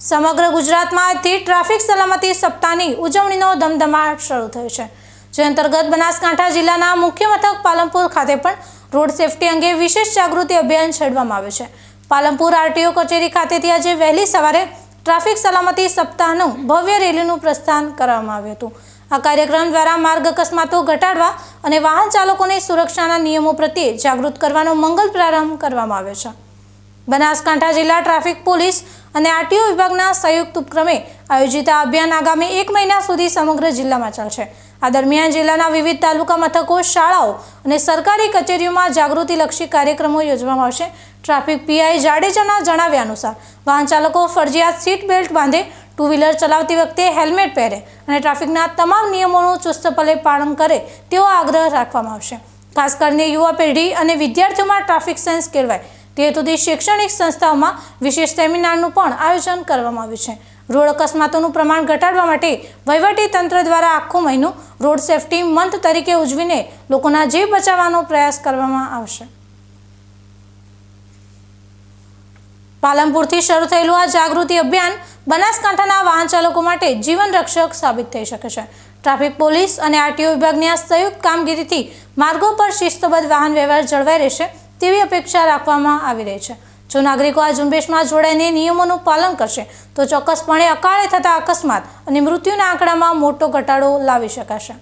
સમગ્ર ગુજરાતમાં આજથી ટ્રાફિક સલામતી સપ્તાહની ઉજવણીનો ધમધમાટ શરૂ થયો છે. જે અંતર્ગત બનાસકાંઠા જિલ્લાના મુખ્ય મથક પાલનપુર ખાતે પણ રોડ સેફટી અંગે વિશેષ જાગૃતિ અભિયાન છેડવામાં આવ્યું છે. પાલનપુર આરટીઓ કચેરી ખાતેથી આજે વહેલી સવારે ટ્રાફિક સલામતી સપ્તાહનું ભવ્ય રેલીનું પ્રસ્થાન કરવામાં આવ્યું હતું. આ કાર્યક્રમ દ્વારા માર્ગ અકસ્માતો ઘટાડવા અને વાહન ચાલકોને સુરક્ષાના નિયમો પ્રત્યે જાગૃત કરવાનો મંગલ પ્રારંભ કરવામાં આવ્યો છે. બનાસકાંઠા જિલ્લા ટ્રાફિક પોલીસ અને આરટીઓ વિભાગના સંયુક્ત ઉપક્રમે આયોજિત આ અભિયાન આગામી એક મહિના સુધી સમગ્ર જિલ્લામાં ચાલશે. આ દરમિયાન જિલ્લાના વિવિધ તાલુકા મથકો, શાળાઓ અને સરકારી કચેરીઓમાં જાગૃતિલક્ષી કાર્યક્રમો યોજવામાં આવશે. ટ્રાફિક પીઆઈ જાડેજાના જણાવ્યા અનુસાર, વાહન ચાલકો ફરજિયાત સીટ બેલ્ટ બાંધે ટુ વ્હીલર ચલાવતી વખતે હેલ્મેટ પહેરે અને ટ્રાફિકના તમામ નિયમોનું ચુસ્તપલે પાલન કરે તેવો આગ્રહ રાખવામાં આવશે. ખાસ કરીને યુવા પેઢી અને વિદ્યાર્થીઓમાં ટ્રાફિક સેન્સ કેળવાય. તે હેતુથી શૈક્ષણિક સંસ્થાઓમાં વિશેષ સેમિનારનું પણ આયોજન કરવામાં આવ્યું છે. રોડ અકસ્માતોનું પ્રમાણ ઘટાડવા માટે વહીવટી તંત્ર દ્વારા આખો મહિનો રોડ સેફટી મંથ તરીકે ઉજવીને લોકોના જીવ બચાવવાનો પ્રયાસ કરવામાં આવશે. પાલનપુરથી શરૂ થયેલું આ જાગૃતિ અભિયાન બનાસકાંઠાના વાહન ચાલકો માટે જીવન રક્ષક સાબિત થઈ શકે છે. ટ્રાફિક પોલીસ અને આરટીઓ વિભાગની આ સંયુક્ત કામગીરીથી માર્ગો પર શિસ્તબદ્ધ વાહન વ્યવહાર જળવાઈ રહેશે. તેવી અપેક્ષા રાખવામાં આવી રહી છે. જો નાગરિકો આ ઝુંબેશમાં જોડાઈને નિયમોનું પાલન કરશે, તો ચોક્કસપણે અકાળે થતા અકસ્માત અને મૃત્યુના આંકડામાં મોટો ઘટાડો લાવી શકાશે.